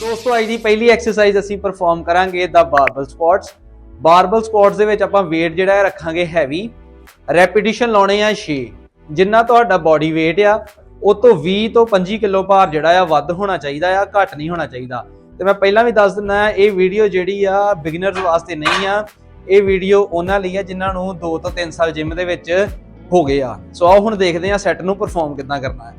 ਦੋਸਤੋ, ਅੱਜ ਦੀ ਪਹਿਲੀ ਐਕਸਰਸਾਈਜ਼ ਅਸੀਂ ਪਰਫਾਰਮ ਕਰਾਂਗੇ ਦਾ ਬਾਰਬਲ ਸਕੁਆਟਸ ਬਾਰਬਲ ਸਕੁਆਟਸ ਦੇ ਵਿੱਚ ਆਪਾਂ weight ਜਿਹੜਾ ਹੈ ਰੱਖਾਂਗੇ ਹੈਵੀ ਰੈਪੀਟੀਸ਼ਨ ਲਾਉਣੇ ਆ 6 ਜਿੰਨਾ ਤੁਹਾਡਾ ਬਾਡੀ weight ਆ, ਉਹ ਤੋਂ 20 ਤੋਂ 25 ਕਿਲੋ ਭਾਰ ਜਿਹੜਾ ਆ ਵੱਧ ਹੋਣਾ ਚਾਹੀਦਾ ਆ, ਘੱਟ ਨਹੀਂ ਹੋਣਾ ਚਾਹੀਦਾ। ਤੇ ਮੈਂ ਪਹਿਲਾਂ ਵੀ ਦੱਸ ਦਿੰਦਾ ਇਹ ਵੀਡੀਓ ਜਿਹੜੀ ਆ ਬਿਗਨਰਸ ਵਾਸਤੇ ਨਹੀਂ ਆ। ਇਹ ਵੀਡੀਓ ਉਹਨਾਂ ਲਈ ਆ ਜਿਨ੍ਹਾਂ ਨੂੰ 2 ਤੋਂ 3 ਸਾਲ ਜਿਮ ਦੇ ਵਿੱਚ ਹੋ ਗਏ ਆ। ਸੋ ਆਓ ਹੁਣ ਦੇਖਦੇ ਆ ਸੈੱਟ ਨੂੰ ਪਰਫਾਰਮ ਕਿੱਦਾਂ ਕਰਨਾ ਹੈ।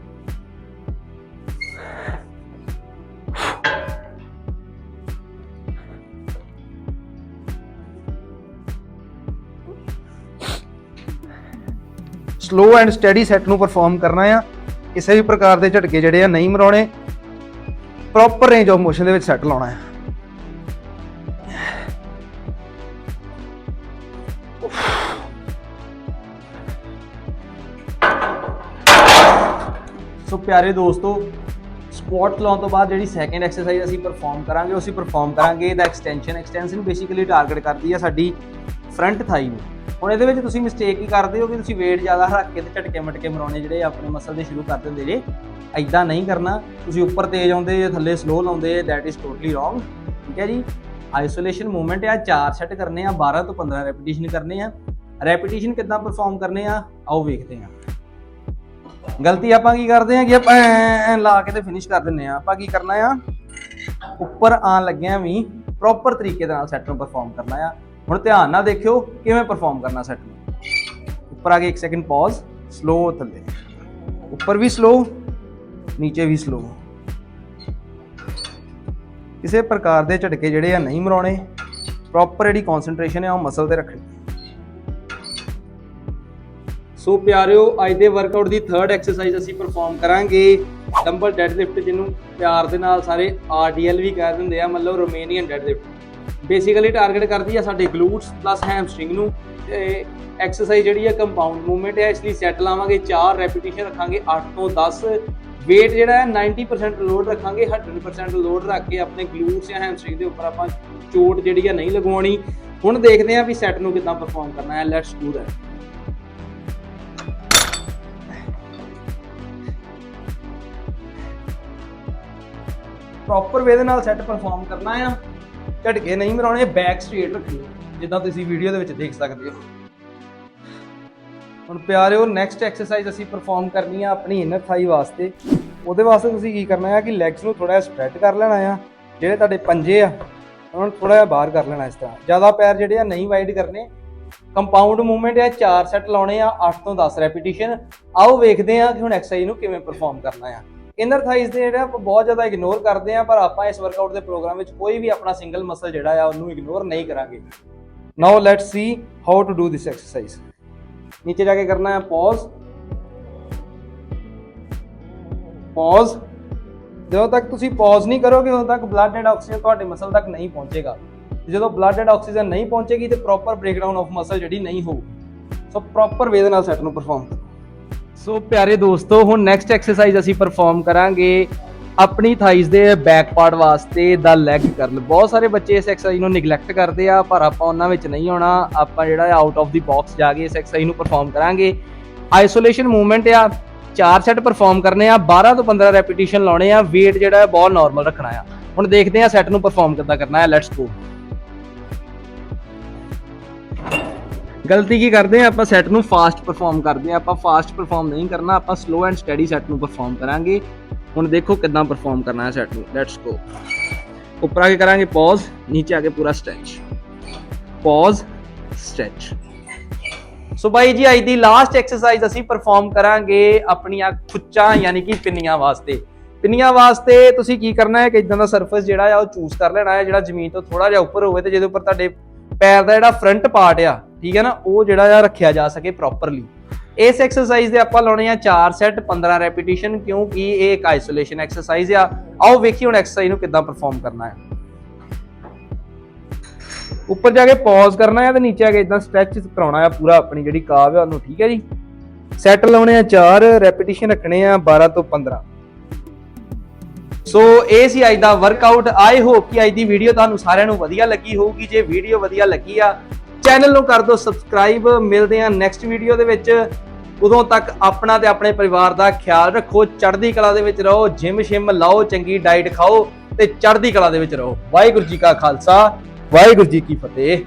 ਸਲੋ ਐਂਡ ਸਟੈਡੀ ਸੈੱਟ ਨੂੰ ਪਰਫਾਰਮ ਕਰਨਾ ਆ। ਕਿਸੇ ਵੀ ਪ੍ਰਕਾਰ ਦੇ ਝਟਕੇ ਜਿਹੜੇ ਆ ਨਹੀਂ ਮਰਾਉਣੇ। ਪ੍ਰੋਪਰ ਰੇਂਜ ਆਫ ਮੋਸ਼ਨ ਦੇ ਵਿੱਚ ਸੈੱਟ ਲਾਉਣਾ ਹੈ। ਸੋ ਪਿਆਰੇ ਦੋਸਤੋ ਸਕੁਆਟ ਲਾਉਣ ਤੋਂ ਬਾਅਦ ਜਿਹੜੀ ਸੈਕੰਡ ਐਕਸਰਸਾਈਜ਼ ਅਸੀਂ ਪਰਫਾਰਮ ਕਰਾਂਗੇ, ਉਹ ਅਸੀਂ ਪਰਫਾਰਮ ਕਰਾਂਗੇ। ਦਾ ਐਕਸਟੈਂਸ਼ਨ ਐਕਸਟੈਂਸ਼ਨ ਬੇਸਿਕਲੀ ਟਾਰਗੇਟ ਕਰਦੀ ਹੈ ਸਾਡੀ ਫਰੰਟ ਥਾਈ ਨੂੰ। ਹੁਣ ਇਹਦੇ ਵਿੱਚ ਤੁਸੀਂ ਮਿਸਟੇਕ ਕੀ ਕਰਦੇ ਹੋ ਕਿ ਤੁਸੀਂ weight ਜ਼ਿਆਦਾ ਰੱਖ ਕੇ ਤੇ ਝਟਕੇ ਮਟਕੇ ਮਰਾਉਣੇ ਜਿਹੜੇ ਆਪਣੇ ਮਸਲ ਦੇ ਸ਼ੁਰੂ ਕਰ ਦਿੰਦੇ ਜੇ। ਐਦਾਂ ਨਹੀਂ ਕਰਨਾ। ਤੁਸੀਂ ਉੱਪਰ ਤੇਜ਼ ਆਉਂਦੇ ਜੇ ਥੱਲੇ ਸਲੋ ਲਾਉਂਦੇ ਦੈਟ ਇਜ਼ ਟੋਟਲੀ ਰੋਂਗ ਠੀਕ ਹੈ ਜੀ? ਆਈਸੋਲੇਸ਼ਨ ਮੂਵਮੈਂਟ ਆ, ਚਾਰ ਸੈੱਟ ਕਰਨੇ ਆ 12 ਤੋਂ 15 ਰੈਪੀਟੀਸ਼ਨ ਕਰਨੇ ਆ। ਰੈਪੀਟੀਸ਼ਨ ਕਿੱਦਾਂ ਪਰਫਾਰਮ ਕਰਨੇ ਆ? ਆਓ ਵੇਖਦੇ ਆ ਗਲਤੀ ਆਪਾਂ ਕੀ ਕਰਦੇ ਆ ਕਿ ਆਪਾਂ ਲਾ ਕੇ ਤੇ ਫਿਨਿਸ਼ ਕਰ ਦਿੰਨੇ ਆ ਆਪਾਂ ਕੀ ਕਰਨਾ ਆ? ਉੱਪਰ ਆਣ ਲੱਗਿਆ ਵੀ ਪ੍ਰੋਪਰ ਤਰੀਕੇ ਦੇ ਨਾਲ ਸੈੱਟ ਨੂੰ ਪਰਫਾਰਮ ਕਰਨਾ ਆ। ਹੁਣ ਧਿਆਨ ਨਾਲ ਦੇਖਿਓ ਕਿਵੇਂ ਪਰਫਾਰਮ ਕਰਨਾ ਸੈੱਟ ਨੂੰ। ਉੱਪਰ ਆ ਕੇ 1 ਸੈਕਿੰਡ ਪਾਜ਼ ਸਲੋ ਥੱਲੇ। ਉੱਪਰ ਵੀ ਸਲੋ ਨੀਚੇ ਵੀ ਸਲੋ ਕਿਸੇ ਪ੍ਰਕਾਰ ਦੇ ਝਟਕੇ ਜਿਹੜੇ ਆ ਨਹੀਂ ਮਰਾਉਣੇ ਪ੍ਰੋਪਰ ਜਿਹੜੀ ਕਨਸੈਂਟਰੇਸ਼ਨ ਹੈ ਉਹ ਮਸਲ ਤੇ ਰੱਖਣੀ। ਸੋ ਪਿਆਰਿਓ, ਅੱਜ ਦੇ ਵਰਕਆਊਟ ਦੀ ਥਰਡ ਐਕਸਰਸਾਈਜ਼ ਅਸੀਂ ਪਰਫਾਰਮ ਕਰਾਂਗੇ। ਡੰਬਲ ਡੈਡ ਲਿਫਟ ਜਿਹਨੂੰ ਪਿਆਰ ਦੇ ਨਾਲ ਸਾਰੇ ਆਰਡੀਐਲ ਵੀ ਕਹਿ ਦਿੰਦੇ ਆ, ਮਤਲਬ Romanian deadlift basically target ਕਰਦੀ ਆ ਸਾਡੇ ਗਲੂਟਸ ਪਲੱਸ ਹੈਮਸਟ੍ਰਿੰਗ ਨੂੰ ਤੇ ਐਕਸਰਸਾਈਜ਼ ਜਿਹੜੀ ਆ ਕੰਪਾਊਂਡ ਮੂਵਮੈਂਟ ਹੈ ਇਸ ਲਈ ਸੈੱਟ ਲਾਵਾਂਗੇ 4 ਰੈਪੀਟੀਸ਼ਨ ਰੱਖਾਂਗੇ 8 ਤੋਂ 10 weight ਜਿਹੜਾ ਹੈ 90% ਲੋਡ ਰੱਖਾਂਗੇ 100% ਲੋਡ ਰੱਖ ਕੇ ਆਪਣੇ ਗਲੂਟਸ ਜਾਂ ਹੈਮਸਟ੍ਰਿੰਗ ਦੇ ਉੱਪਰ ਆਪਾਂ ਚੋਟ ਜਿਹੜੀ ਆ ਨਹੀਂ ਲਗਵਾਉਣੀ। ਹੁਣ ਦੇਖਦੇ ਆ ਵੀ ਸੈੱਟ ਨੂੰ ਕਿੱਦਾਂ ਪਰਫਾਰਮ ਕਰਨਾ ਹੈ let's do that proper way ਦੇ ਨਾਲ ਸੈੱਟ ਪਰਫਾਰਮ ਕਰਨਾ ਆ। ਝਟਕੇ ਨਹੀਂ ਮਰਾਉਣੇ ਬੈਕ ਸਟ੍ਰੇਟ ਰੱਖਣੀ, ਜਿੱਦਾਂ ਤੁਸੀਂ ਵੀਡੀਓ ਦੇ ਵਿੱਚ ਦੇਖ ਸਕਦੇ ਹੋ। ਹੁਣ ਪਿਆਰਿਓ ਨੈਕਸਟ ਐਕਸਰਸਾਈਜ਼ ਅਸੀਂ ਪਰਫਾਰਮ ਕਰਨੀ ਆ ਆਪਣੀ ਇਨਰ ਥਾਈ ਵਾਸਤੇ। ਉਹਦੇ ਵਾਸਤੇ ਤੁਸੀਂ ਕੀ ਕਰਨਾ ਹੈ ਕਿ ਲੈਗਸ ਨੂੰ ਥੋੜਾ ਜਿਹਾ ਸਪਰੈਡ ਕਰ ਲੈਣਾ ਆ, ਜਿਹੜੇ ਤੁਹਾਡੇ ਪੰਜੇ ਆ, ਉਹਨਾਂ ਨੂੰ ਥੋੜਾ ਜਿਹਾ ਬਾਹਰ ਕਰ ਲੈਣਾ ਇਸ ਤਰ੍ਹਾਂ। ਜ਼ਿਆਦਾ ਪੈਰ ਜਿਹੜੇ ਆ ਨਹੀਂ ਵਾਈਡ ਕਰਨੇ। ਕੰਪਾਊਂਡ ਮੂਵਮੈਂਟ ਆ, ਚਾਰ ਸੈੱਟ ਲਾਉਣੇ ਆ 8 ਤੋਂ 10 ਰੈਪੀਟੀਸ਼ਨ ਆਓ ਵੇਖਦੇ ਆ ਕਿ ਹੁਣ ਐਕਸਰਸਾਈਜ਼ ਨੂੰ ਕਿਵੇਂ ਪਰਫਾਰਮ ਕਰਨਾ ਆ। ਇਨਰ ਥਾਈਜ਼ ਦੇ ਜਿਹੜਾ ਆਪਾਂ ਬਹੁਤ ਜ਼ਿਆਦਾ ਇਗਨੋਰ ਕਰਦੇ ਆ ਪਰ ਆਪਾਂ ਇਸ ਵਰਕਆਊਟ ਦੇ ਪ੍ਰੋਗਰਾਮ ਵਿੱਚ ਕੋਈ ਵੀ ਆਪਣਾ ਸਿੰਗਲ ਮਸਲ ਜਿਹੜਾ ਆ, ਉਹਨੂੰ ਇਗਨੋਰ ਨਹੀਂ ਕਰਾਂਗੇ। Now let's see how to do this exercise ਨੀਚੇ ਜਾ ਕੇ ਕਰਨਾ ਹੈ ਪੌਜ਼ ਪੌਜ਼ ਜਦੋਂ ਤੱਕ ਤੁਸੀਂ ਪੌਜ਼ ਨਹੀਂ ਕਰੋਗੇ, ਉਦੋਂ ਤੱਕ ਬਲੱਡ ਐਂਡ ਆਕਸੀਜਨ ਤੁਹਾਡੇ ਮਸਲ ਤੱਕ ਨਹੀਂ ਪਹੁੰਚੇਗਾ। ਜਦੋਂ ਬਲੱਡ ਐਂਡ ਆਕਸੀਜਨ ਨਹੀਂ ਪਹੁੰਚੇਗੀ, ਤੇ ਪ੍ਰੋਪਰ ਬ੍ਰੇਕਡਾਊਨ ਆਫ ਮਸਲ ਜਿਹੜੀ ਨਹੀਂ ਹੋਊ ਸੋ ਪ੍ਰੋਪਰ ਵੇ ਦੇ ਨਾਲ ਸੈੱਟ ਨੂੰ ਪਰਫਾਰਮ ਸੋ ਪਿਆਰੇ ਦੋਸਤੋ, ਹੁਣ ਨੈਕਸਟ ਐਕਸਰਸਾਈਜ਼ ਅਸੀਂ ਪਰਫਾਰਮ ਕਰਾਂਗੇ। ਆਪਣੀ ਥਾਈਜ਼ ਦੇ ਬੈਕ ਪਾਰਟ ਵਾਸਤੇ ਦਾ ਲੈਗ ਕਰਲ ਬਹੁਤ ਸਾਰੇ ਬੱਚੇ ਇਸ ਐਕਸਰਸਾਈਜ਼ ਨੂੰ ਨਿਗਲੈਕਟ ਕਰਦੇ ਆ, ਪਰ ਆਪਾਂ ਉਹਨਾਂ ਵਿੱਚ ਨਹੀਂ ਆਉਣਾ। ਆਪਾਂ ਜਿਹੜਾ ਆਊਟ ਆਫ ਦੀ ਬਾਕਸ ਜਾ ਕੇ ਇਸ ਐਕਸਰਸਾਈਜ਼ ਨੂੰ ਪਰਫਾਰਮ ਕਰਾਂਗੇ। ਆਈਸੋਲੇਸ਼ਨ ਮੂਵਮੈਂਟ ਆ, ਚਾਰ ਸੈੱਟ ਪਰਫਾਰਮ ਕਰਨੇ ਆ 12 ਤੋਂ 15 ਰੈਪੀਟੀਸ਼ਨ ਲਾਉਣੇ ਆ, weight ਜਿਹੜਾ ਬਹੁਤ ਨਾਰਮਲ ਰੱਖਣਾ ਆ। ਹੁਣ ਦੇਖਦੇ ਆ ਸੈੱਟ ਨੂੰ ਪਰਫਾਰਮ ਕਿੱਦਾਂ ਕਰਨਾ ਹੈ ਲੈਟਸ ਗੋ ਗਲਤੀ ਕੀ ਕਰਦੇ ਆ? ਆਪਾਂ ਸੈੱਟ ਨੂੰ ਫਾਸਟ ਪਰਫਾਰਮ ਕਰਦੇ ਆ। ਆਪਾਂ ਫਾਸਟ ਪਰਫਾਰਮ ਨਹੀਂ ਕਰਨਾ, ਆਪਾਂ ਸਲੋ ਐਂਡ ਸਟੈਡੀ ਸੈੱਟ ਨੂੰ ਪਰਫਾਰਮ ਕਰਾਂਗੇ। ਹੁਣ ਦੇਖੋ ਕਿੱਦਾਂ ਪਰਫਾਰਮ ਕਰਨਾ ਹੈ ਸੈੱਟ ਨੂੰ। ਲੈਟਸ ਗੋ ਉੱਪਰ ਆ ਕੇ ਕਰਾਂਗੇ ਪੌਜ਼ ਨੀਚੇ ਆ ਕੇ ਪੂਰਾ ਸਟ੍ਰੈਚ ਪੌਜ਼ ਸਟ੍ਰੈਚ ਸੋ ਬਾਈ ਜੀ, ਅੱਜ ਦੀ ਲਾਸਟ ਐਕਸਰਸਾਈਜ਼ ਅਸੀਂ ਪਰਫਾਰਮ ਕਰਾਂਗੇ ਆਪਣੀਆਂ ਖੁੱਚਾਂ, ਯਾਨੀ ਕਿ ਪਿੰਨੀਆਂ ਵਾਸਤੇ। ਪਿੰਨੀਆਂ ਵਾਸਤੇ ਤੁਸੀਂ ਕੀ ਕਰਨਾ ਹੈ ਕਿ ਇਦਾਂ ਦਾ ਸਰਫੇਸ ਜਿਹੜਾ ਆ ਉਹ ਚੂਜ਼ ਕਰ ਲੈਣਾ ਹੈ, ਜਿਹੜਾ ਜ਼ਮੀਨ ਤੋਂ ਥੋੜਾ ਜਿਹਾ ਉੱਪਰ ਹੋਵੇ ਤੇ ਜਿਹਦੇ ਉੱਪਰ ਤੁਹਾਡੇ ਪੈਰ ਦਾ ਜਿਹੜਾ ਫਰੰਟ ਪਾਰਟ ਆ, ਠੀਕ ਹੈ ਨਾ, ਉਹ ਜਿਹੜਾ ਆ ਰੱਖਿਆ ਜਾ ਸਕੇ ਪ੍ਰੋਪਰਲੀ ਇਸ ਐਕਸਰਸਾਈਜ਼ ਦੇ ਆਪਾਂ ਲਾਉਣੇ ਆ 4 ਸੈੱਟ 15 ਰੈਪੀਟੀਸ਼ਨ ਕਿਉਂਕਿ ਇਹ ਇੱਕ ਆਈਸੋਲੇਸ਼ਨ ਐਕਸਰਸਾਈਜ਼ ਆ। ਆਓ ਵੇਖੀ ਹੁਣ ਐਕਸਰਸਾਈਜ਼ ਨੂੰ ਕਿੱਦਾਂ ਪਰਫਾਰਮ ਕਰਨਾ ਹੈ। ਉੱਪਰ ਜਾ ਕੇ ਪੌਜ਼ ਕਰਨਾ ਹੈ ਤੇ ਨੀਚੇ ਆ ਕੇ ਇਦਾਂ ਸਟ੍ਰੈਚ ਕਰਾਉਣਾ ਹੈ ਪੂਰਾ ਆਪਣੀ ਜਿਹੜੀ ਕਾਵ ਹੈ ਉਹਨੂੰ, ਠੀਕ ਹੈ ਜੀ? ਸੈੱਟ ਲਾਉਣੇ ਆ 4 ਰੈਪੀਟੀਸ਼ਨ ਰੱਖਣੇ ਆ 12 ਤੋਂ 15 ਸੋ ਇਹ ਸੀ ਅੱਜ ਦਾ ਵਰਕਆਊਟ ਆਈ ਹੋਪ ਕਿ ਅੱਜ ਦੀ ਵੀਡੀਓ ਤੁਹਾਨੂੰ ਸਾਰਿਆਂ ਨੂੰ ਵਧੀਆ ਲੱਗੀ ਹੋਊਗੀ। ਜੇ ਵੀਡੀਓ ਵਧੀਆ ਲੱਗੀ ਆ ਚੈਨਲ ਨੂੰ ਕਰ ਦਿਓ ਸਬਸਕ੍ਰਾਈਬ ਮਿਲਦੇ ਆ ਨੈਕਸਟ ਵੀਡੀਓ ਦੇ ਵਿੱਚ। ਉਦੋਂ ਤੱਕ ਆਪਣਾ ਤੇ ਆਪਣੇ ਪਰਿਵਾਰ ਦਾ ਖਿਆਲ ਰੱਖੋ। ਚੜ੍ਹਦੀ ਕਲਾ ਦੇ ਵਿੱਚ ਰਹੋ। ਜਿਮ ਸ਼ਿਮ ਲਾਓ, ਚੰਗੀ ਡਾਈਟ ਖਾਓ ਤੇ ਚੜ੍ਹਦੀ ਕਲਾ ਦੇ ਵਿੱਚ ਰਹੋ। ਵਾਹਿਗੁਰੂ ਜੀ ਕਾ ਖਾਲਸਾ। ਵਾਹਿਗੁਰੂ ਜੀ ਕੀ ਫਤਿਹ।